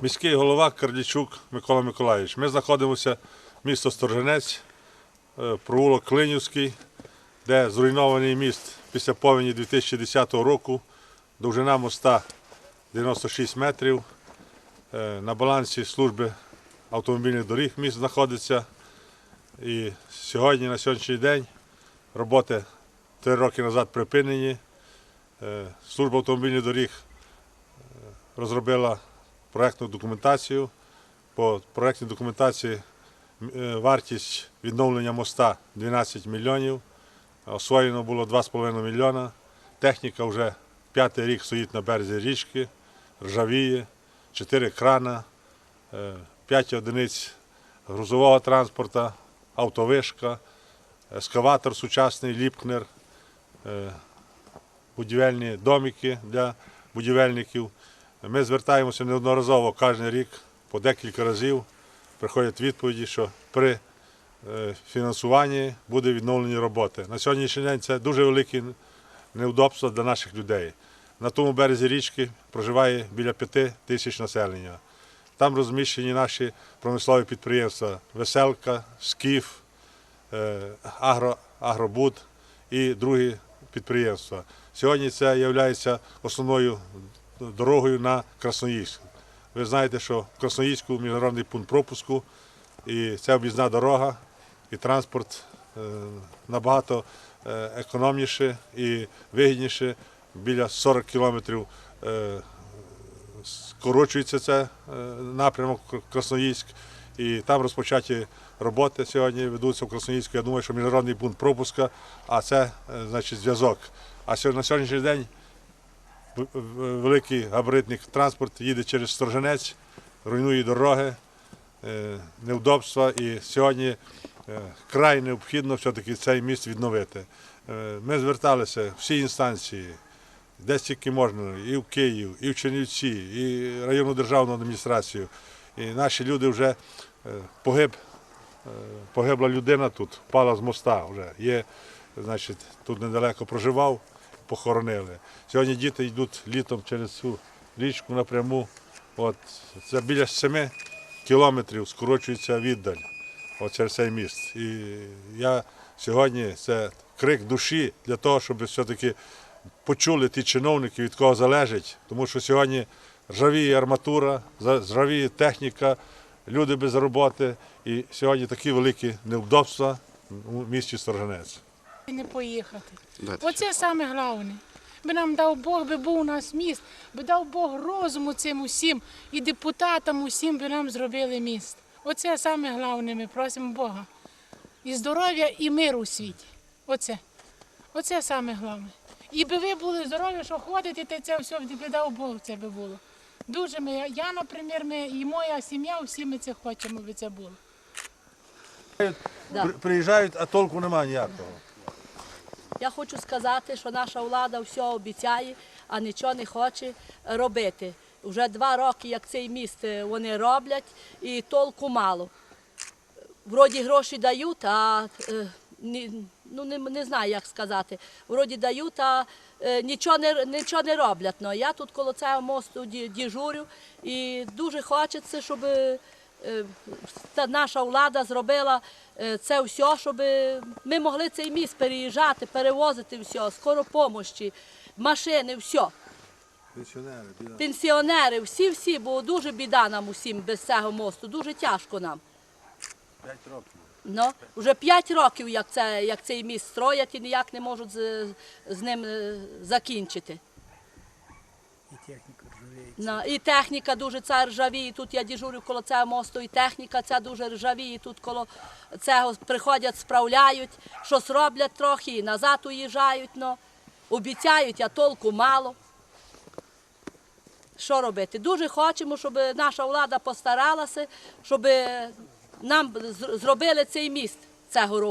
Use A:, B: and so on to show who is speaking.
A: Міський голова Кардічук Микола Миколаївич. Ми знаходимося місто Сторженець, е, провулок Клинівський, де зруйнований міст після повені 2010 року. Довжина моста 96 метрів. Е, На балансі служби автомобільних доріг міст знаходиться. І сьогодні, на сьогоднішній день, роботи три роки назад припинені. Е, Служба автомобільних доріг розробила проєктну документацію. По проєктній документації е, вартість відновлення моста 12 мільйонів. Освоєно було 2,5 мільйона. Техніка вже п'ятий рік стоїть на березі річки, ржавіє, 4 крана, 5 одиниць грузового транспорту, автовишка, ескаватор сучасний, ліпкнер, е, будівельні домики для будівельників. Ми звертаємося неодноразово кожен рік, по декілька разів. Приходять відповіді, що при е, фінансуванні буде відновлені роботи. На сьогоднішній день це дуже великі неудобства для наших людей. На тому березі річки проживає біля п'яти тисяч населення. Там розміщені наші промислові підприємства Веселка, Скіф, е, Агро, Агробуд і другі підприємства. Сьогодні це є основною дорогою на Красноїльськ. Ви знаєте, що в Красноїльську міжнародний пункт пропуску, і це об'їзна дорога, і транспорт е, набагато е, економніше і вигідніше. Біля 40 кілометрів е, скорочується це е, напрямок Кр- Красноїльськ. І там розпочаті роботи сьогодні ведуться в Красноїльську. Я думаю, що міжнародний пункт пропуска, а це значить зв'язок. А на сьогоднішній день великий габаритний транспорт їде через Сторженець, руйнує дороги, е, невдобства. І сьогодні е, край необхідно все-таки цей міст відновити. Е, Ми зверталися всі інстанції, де тільки можна, і в Київ, і в Чернівці, і районну державну адміністрацію. І наші люди вже погиб, погибла людина тут, впала з моста вже. Є, значить, тут недалеко проживав, похоронили. Сьогодні діти йдуть літом через цю річку напряму. От, це біля 7 кілометрів скорочується віддаль через цей міст. І я сьогодні це крик душі для того, щоб все-таки почули ті чиновники, від кого залежить, тому що сьогодні ржавіє арматура, ржавіє техніка, люди без роботи. І сьогодні такі великі невдобства у місті Сторженець.
B: І не поїхати.
C: Дайте
B: Оце саме головне. Би нам дав Бог, би був у нас міст, би дав Бог розуму цим усім і депутатам усім би нам зробили міст. Оце саме головне, ми просимо Бога. І здоров'я, і мир у світі. Оце. Оце саме головне. І би ви були здорові, що ходите, та це все би дав Бог це би було. Дуже ми, я, наприклад, ми, і моя сім'я, всі ми це хочемо, би це було.
A: Приїжджають, а толку немає ніякого.
D: Я хочу сказати, що наша влада все обіцяє, а нічого не хоче робити. Вже два роки, як цей міст е, вони роблять, і толку мало. Вроді гроші дають, а е, ну, не, не знаю, як сказати. Вроді дають, а е, нічого не, нічого не роблять. Ну, я тут коло цього мосту діжурю і дуже хочеться, щоб наша влада зробила е, це все, щоб ми могли цей міст переїжджати, перевозити все, скоро помощі, машини, все.
A: Пенсіонери, біда.
D: Пенсіонери, всі-всі, бо дуже біда нам усім без цього мосту, дуже тяжко нам.
A: 5 років.
D: Ну, вже 5 років, як, це, як цей міст строять і ніяк не можуть з, з ним е, закінчити.
E: і техніка ржавіє.
D: На, і техніка дуже ця ржавіє. Тут я дежурю коло цього мосту, і техніка ця дуже ржавіє. Тут коло цього приходять, справляють, щось роблять трохи, і назад уїжджають. Ну, обіцяють, а толку мало. Що робити? Дуже хочемо, щоб наша влада постаралася, щоб нам зробили цей міст цього року.